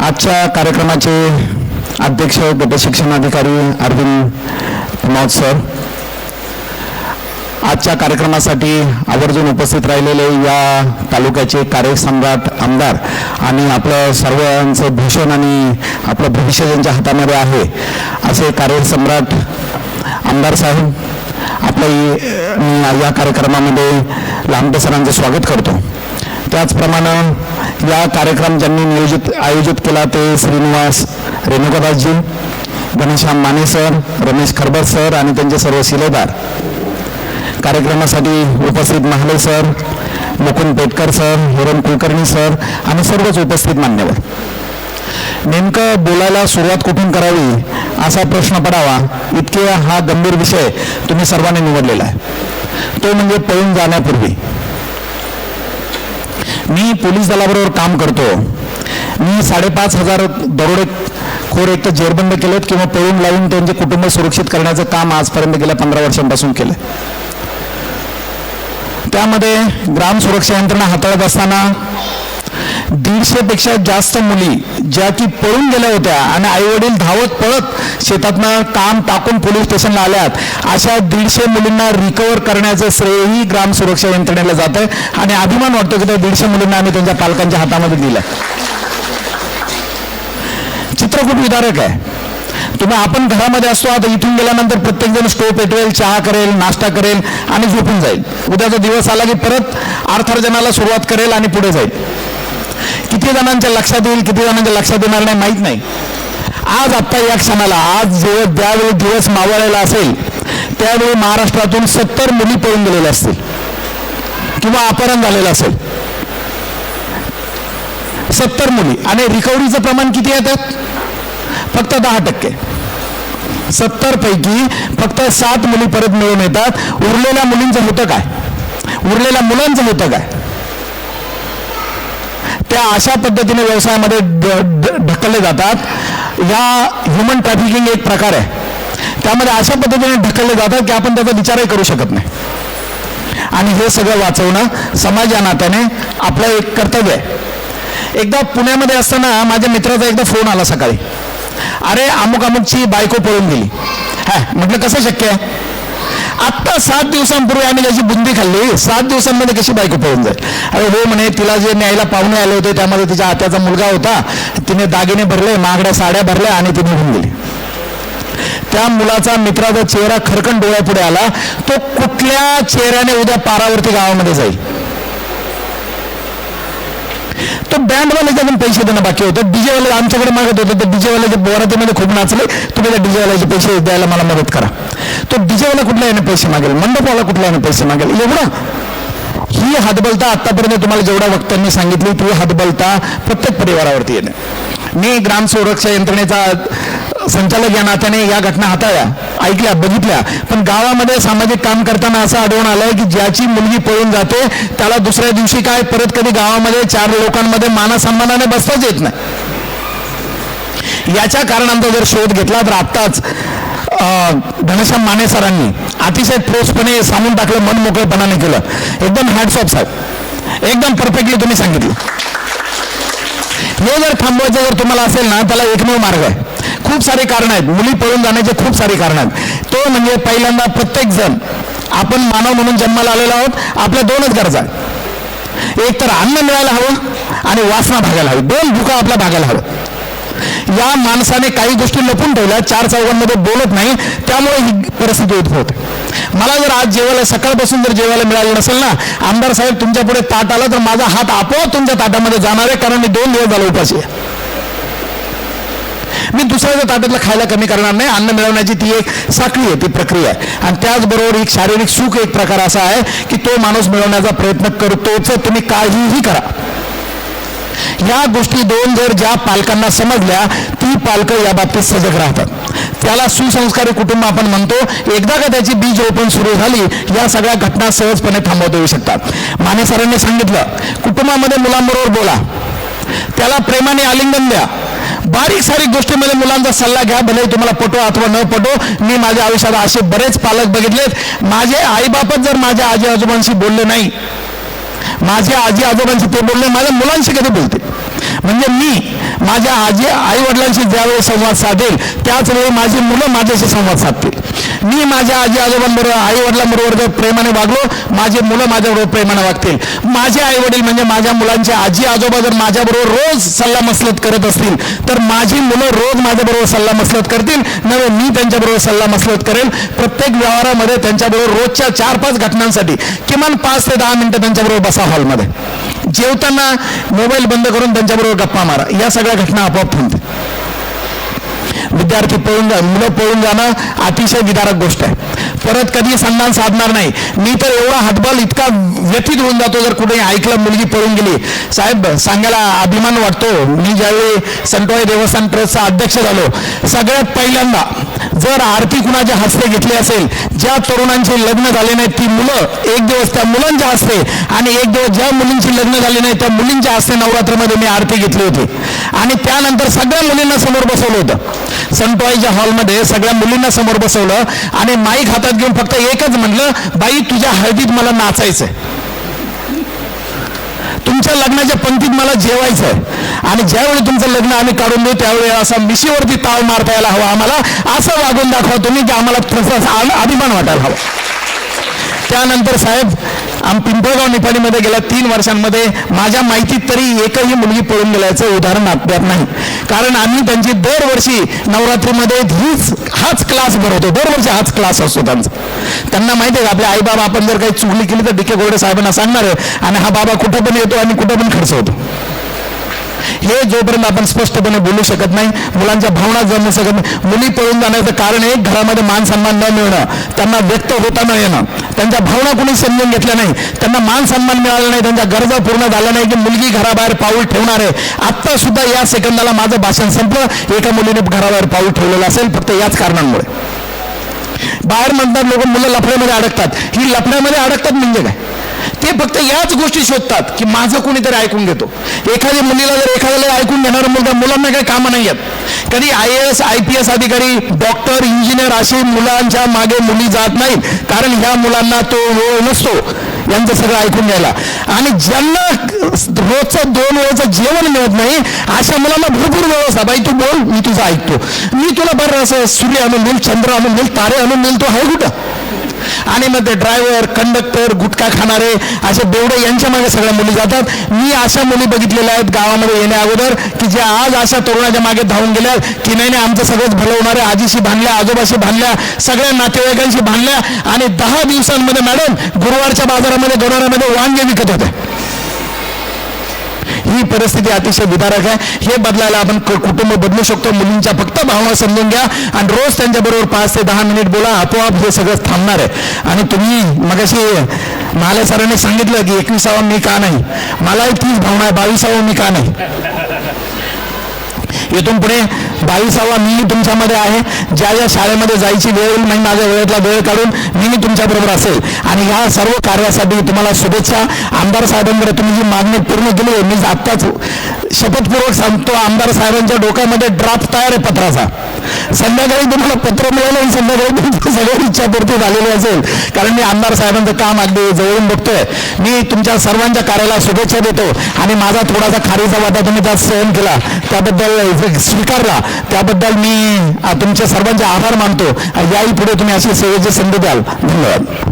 आजच्या कार्यक्रमाचे अध्यक्ष गट शिक्षण अधिकारी अरविंद कुमार सर. आजच्या कार्यक्रमासाठी आवर्जून उपस्थित राहिलेले या तालुक्याचे कार्यसम्राट आमदार आणि आपलं सर्वांचं भूषण आणि आपलं भविष्य ज्यांच्या हातामध्ये आहे असे कार्यसम्राट आमदार साहेब आपलं या कार्यक्रमामध्ये लांबटे सरांचं स्वागत करतो. त्याचप्रमाणे या कार्यक्रम ज्यांनी नियोजित आयोजित केला ते श्रीनिवास रेणुकादासजी घनश्याम माने सर रमेश खरबर सर आणि त्यांचे सर्व शिलेदार. कार्यक्रमासाठी उपस्थित Mahale sir Mukund Petkar sir Hiran Kulkarni sir आणि सर्वच उपस्थित मान्यवर. नेमकं बोलायला सुरुवात कुठून करावी असा प्रश्न पडावा इतके हा गंभीर विषय तुम्ही सर्वांनी निवडलेला आहे. तो म्हणजे पळून जाण्यापूर्वी. मी पोलीस दलाबरोबर काम करतो. मी साडेपाच हजार दरोडे खोर एक तर जेरबंद केलेत किंवा पळून लावून त्यांचे कुटुंब सुरक्षित करण्याचं काम आजपर्यंत गेल्या पंधरा वर्षांपासून केलं त्यामध्ये ग्राम सुरक्षा यंत्रणा हाताळत असताना दीडशे पेक्षा जास्त मुली ज्या की पळून गेल्या होत्या आणि आईवडील धावत पळत शेतातनं काम टाकून पोलीस स्टेशनला आल्यात अशा दीडशे मुलींना रिकवर करण्याचं श्रेयही ग्राम सुरक्षा यंत्रणेला जात आहे आणि अभिमान वाटतो की त्या दीडशे मुलींना आम्ही त्यांच्या पालकांच्या हातामध्ये दिलं चित्र खूप विदारक आहे. तुम्ही आपण घरामध्ये असतो आता इथून गेल्यानंतर प्रत्येकजण स्टोव पेटवेल चहा करेल नाश्ता करेल आणि झोपून जाईल. उद्याचा दिवस आला की परत अर्थार्जनाला सुरुवात करेल आणि पुढे जाईल. किती जणांच्या लक्षात येईल किती जणांच्या लक्षात येणार नाही माहीत नाही. आज आत्ता या क्षणाला आज जेव्हा ज्यावेळी दिवस मावळलेला असेल त्यावेळी महाराष्ट्रातून सत्तर मुली पळून गेलेल्या असतील. किंवा अपहरण झालेलं असेल. सत्तर मुली. आणि रिकव्हरीचं प्रमाण किती येतात फक्त दहा टक्के. सत्तर पैकी फक्त सात मुली परत मिळून येतात. उरलेल्या मुलींचं होतं काय? उरलेल्या मुलांचं होतं काय? त्या अशा पद्धतीने व्यवसायामध्ये ढकलले जातात. या ह्युमन ट्रॅफिकिंग एक प्रकार आहे. त्यामध्ये अशा पद्धतीने ढकलले जातात की आपण त्याचा विचारही करू शकत नाही. आणि हे सगळं वाचवणं समाज या नात्याने आपलं एक कर्तव्य आहे. एकदा पुण्यामध्ये असताना माझ्या मित्राचा एकदा फोन आला सकाळी. अरे अमुक अमुकची बायको पळून गेली. हा म्हटलं कसं शक्य आहे? आत्ता सात दिवसांपूर्वी आम्ही त्याची बुंदी खाल्ली. सात दिवसांमध्ये कशी बायको पळून जाईल? अरे हो म्हणे तिला जे न्यायला पाहुणे आले होते त्यामध्ये तिच्या आत्याचा मुलगा होता. तिने दागिने भरले महागड्या साड्या भरल्या आणि ती निघून गेली. त्या मुलाचा मित्राचा चेहरा खरकन डोळ्यापुढे आला. तो कुठल्या चेहऱ्याने उद्या पारावरती गावामध्ये जाईल? तो बँडवाल्याचे पण पैसे देणं बाकी होतं. डीजेवाले आमच्याकडे मागत होते तर डीजेवाल्याचे बोरातीमध्ये खूप नाचले. तुम्ही त्या डीजेवाल्याचे पैसे द्यायला मला मदत करा. तो डीजेवाला कुठल्या याने पैसे मागेल? मंडपवाला कुठल्या याने पैसे मागेल? एवढा ही हातबलता आतापर्यंत तुम्हाला जेवढ्या वक्त्यांनी सांगितली ती हातबलता प्रत्येक परिवारावरती येणे. मी ग्राम सुरक्षा यंत्रणेचा संचालक या नात्याने या घटना हाताळल्या ऐकल्या बघितल्या. पण गावामध्ये सामाजिक काम करताना असं आढळून आलंय की ज्याची मुलगी पळून जाते त्याला दुसऱ्या दिवशी काय परत कधी गावामध्ये चार लोकांमध्ये मानासन्मानाने बसताच येत नाही. याच्या कारणांचा जर शोध घेतला तर आत्ताच घनश्याम माने सरांनी अतिशय ठोसपणे सांगून टाकलं मन मोकळेपणाने केलं. एकदम हॅट्स ऑफ साहेब. एकदम परफेक्टली तुम्ही सांगितलं. हे जर थांबवायचं जर तुम्हाला असेल ना त्याला एकमेव मार्ग आहे. खूप सारे कारण आहेत. मुली पळून जाण्याचे खूप सारे कारण आहेत. तो म्हणजे पहिल्यांदा प्रत्येक जण आपण मानव म्हणून जन्माला आलेलो आहोत. आपल्या दोनच गरजा आहेत. एक तर अन्न मिळायला हवं आणि वासना भागायला हवी. दोन भुका आपल्या भागायला हवं या माणसाने काही गोष्टी लपून ठेवल्या चार चौघांमध्ये बोलत नाही त्यामुळे ही परिस्थिती उद्भवते. मला जर आज जेवायला सकाळपासून जर जेवायला मिळालं नसेल ना आमदार साहेब तुमच्यापुढे ताट आला तर माझा हात आपोआप तुमच्या ताटामध्ये जाणार आहे कारण मी दोन दिवस झाले उपाशी मी दुसऱ्याच्या ताटातलं खायला कमी करणार नाही अन्न मिळवण्याची ती एक साखळी आहे ती प्रक्रिया आहे. आणि त्याचबरोबर एक शारीरिक सुख एक प्रकार असा आहे की तो माणूस मिळवण्याचा प्रयत्न करतोच तुम्ही काहीही करा. या गोष्टी दोन जर ज्या पालकांना समजल्या ती पालकं या बाबतीत सजग राहतात. त्याला सुसंस्कारी कुटुंब आपण म्हणतो. एकदा का त्याची बीज रोपण सुरू झाली या सगळ्या घटना सहजपणे थांबवता येऊ शकतात. माने सरांनी सांगितलं कुटुंबामध्ये मुलांबरोबर बोला. त्याला प्रेमाने आलिंगन द्या. बारीक सारीक गोष्टीमध्ये मुलांचा सल्ला घ्या. भले तुम्हाला पटो अथवा न पटो मी माझ्या आयुष्यात असे बरेच पालक बघितलेत. माझे आईबापच जर माझ्या आजी आजोबांशी बोलले नाही माझ्या आजी आजोबांशी ते बोलले माझ्या मुलांशी कधी बोलते? म्हणजे मी माझ्या आजी आई वडिलांशी ज्यावेळी संवाद साधेल त्याच वेळी माझी मुलं माझ्याशी संवाद साधतील. मी माझ्या आजी आजोबांबरोबर आई वडिलांबरोबर जर प्रेमाने वागलो माझी मुलं माझ्याबरोबर प्रेमाने वागतील. माझे आई वडील म्हणजे माझ्या मुलांचे आजी आजोबा जर माझ्याबरोबर रोज सल्ला मसलत करत असतील तर माझी मुलं रोज माझ्याबरोबर सल्ला मसलत करतील. नव्हे मी त्यांच्याबरोबर सल्ला मसलत करेल. प्रत्येक व्यवहारामध्ये त्यांच्याबरोबर रोजच्या चार पाच घटनांसाठी किमान पाच ते दहा मिनिटं त्यांच्याबरोबर बसा हॉलमध्ये. जेवताना मोबाईल बंद करून त्यांच्याबरोबर गप्पा मारा. या सगळ्या घटना आपोआप थांबतील. विद्यार्थी पळून जा मुलं पळून जाणं अतिशय विदारक गोष्ट आहे. परत कधी सन्मान साधणार नाही. मी तर एवढा हातबल इतका व्यथित होऊन जातो जर कुठे ऐकलं मुलगी पळून गेली. साहेब सांगायला अभिमान वाटतो. मी ज्यावेळी संतोय देवस्थान ट्रस्टचा अध्यक्ष झालो सगळ्यात पहिल्यांदा जर आरती कुणाच्या हस्ते घेतली असेल ज्या तरुणांचे लग्न झाले नाहीत ती मुलं एक दिवस त्या मुलांच्या हस्ते आणि एक दिवस ज्या मुलींची लग्न झाली नाही त्या मुलींच्या हस्ते नवरात्रमध्ये मी आरती घेतली होती. आणि त्यानंतर सगळ्या मुलींना समोर बसवलं होतं. संतवाईच्या हॉलमध्ये सगळ्या मुलींना समोर बसवलं आणि माईक हातात घेऊन फक्त एकच म्हणलं बाई तुझ्या हळदीत मला नाचायचंय. तुमच्या लग्नाच्या पंक्तीत मला जेवायचं आहे आणि ज्यावेळी तुमचं लग्न आम्ही काढून देऊ त्यावेळी असा मिशीवरती ताव मारता यायला हवा आम्हाला. असं वागून दाखवा तुम्ही की आम्हाला तसा अभिमान वाटायला हवा. त्यानंतर साहेब आम पिंपळगाव निपाणीमध्ये गेल्या तीन वर्षांमध्ये माझ्या माहितीत तरी एकही मुलगी पळून गेल्याचं उदाहरण आपल्यात नाही. कारण आम्ही त्यांची दरवर्षी नवरात्रीमध्ये हीच हाच क्लास भरवतो. दरवर्षी हाच क्लास असतो त्यांचा. त्यांना माहिती आहे का? आपले आईबाबा आपण जर काही चुकली केली तर डी के गोडे साहेबांना सांगणार आहे. आणि हा बाबा कुठं पण येतो आणि कुठं पण खर्च होतो. हे जोपर्यंत आपण स्पष्टपणे बोलू शकत नाही मुलांच्या भावना जमू शकत नाही. मुली पळून जाण्याचं कारण एक घरामध्ये मान सन्मान न मिळणं त्यांना व्यक्त होता न येणं. त्यांच्या भावना कोणी समजून घेतल्या नाही. त्यांना मान सन्मान मिळाला नाही त्यांच्या गरजा पूर्ण झाल्या नाही की मुलगी घराबाहेर पाऊल ठेवणार. आहे आत्ता सुद्धा या सेकंदाला माझं भाषण संपलं. एका मुलीने घराबाहेर पाऊल ठेवलेलं असेल फक्त याच कारणांमुळे. बाहेर म्हणतात लोक मुलं लफड्यामध्ये अडकतात. ही लफड्यामध्ये अडकतात म्हणजे काय? ते फक्त याच गोष्टी शोधतात की माझं कोणीतरी ऐकून घेतो. एखाद्या मुलीला जर एखाद्याला ऐकून घेणारा मुलगा मुलांना काही कामं नाही आहेत. कधी I A S I P S अधिकारी डॉक्टर इंजिनियर अशी मुलांच्या मागे मुली जात नाहीत. कारण ह्या मुलांना तो वेळ नसतो यांचं सगळं ऐकून घ्यायला. आणि ज्यांना रोजचं दोन वेळचं जेवण मिळत नाही अशा मुलांना भरपूर व्यवस्था. बाई तू बोल मी तुझं ऐकतो. मी तुला बरं असं सूर्य आणून देईल चंद्र आणून देईल तारे आणून देईल तो आहे कुठं? आणि मग ते ड्रायव्हर कंडक्टर गुटखा खाणारे असे बेवडे यांच्या मागे सगळ्या मुली जातात. मी अशा मुली बघितलेल्या आहेत गावामध्ये येण्या अगोदर की ज्या आज अशा तरुणाच्या मागे धावून गेल्या. की नाही नाही आमचं सगळंच भलं होणार आजीशी भांडल्या आजोबाशी भांडल्या सगळ्या नातेवाईकांशी भांडल्या. आणि दहा दिवसांमध्ये मॅडम गुरुवारच्या बाजारामध्ये गणोऱ्यामध्ये वांगे विकत होते. ही परिस्थिती अतिशय विदारक आहे. हे बदलायला आपण कुटुंब बदलू शकतो. मुलींच्या फक्त भावना समजून घ्या. आणि रोज त्यांच्याबरोबर पाच ते दहा मिनिट बोला. आपोआप हे सगळं थांबणार आहे. आणि तुम्ही मगाशी माले सरांनी सांगितलं की एकविसावा मी का नाही? मलाही तीच भावना आहे. बावीसावा मी का नाही? इथून पुढे बावीसावा मी तुमच्यामध्ये आहे. ज्या ज्या शाळेमध्ये जायची वेळ होईल मी माझ्या वेळेतला वेळ काढून मी मी तुमच्याबरोबर असेल. आणि ह्या सर्व कार्यासाठी तुम्हाला शुभेच्छा. आमदार साहेबांकडे तुम्ही जी मागणी पूर्ण केली आहे मी आत्ताच शपथपूर्वक सांगतो आमदार साहेबांच्या डोक्यामध्ये ड्राफ्ट तयार आहे पत्राचा. संध्याकाळी तुम्हाला पत्र मिळालं आणि संध्याकाळी तुमची सगळ्या इच्छापूर्ती झालेली असेल. कारण मी आमदार साहेबांचं काम अगदी जवळून बघतोय. मी तुमच्या सर्वांच्या कार्याला शुभेच्छा देतो आणि माझा थोडासा खारीचा वाटा तुम्ही त्यात सहन केला. त्याबद्दल स्वीकारला. त्याबद्दल मी तुमच्या सर्वांचे आभार मानतो. याही पुढे तुम्ही अशी सेवेची संधी द्याल. धन्यवाद.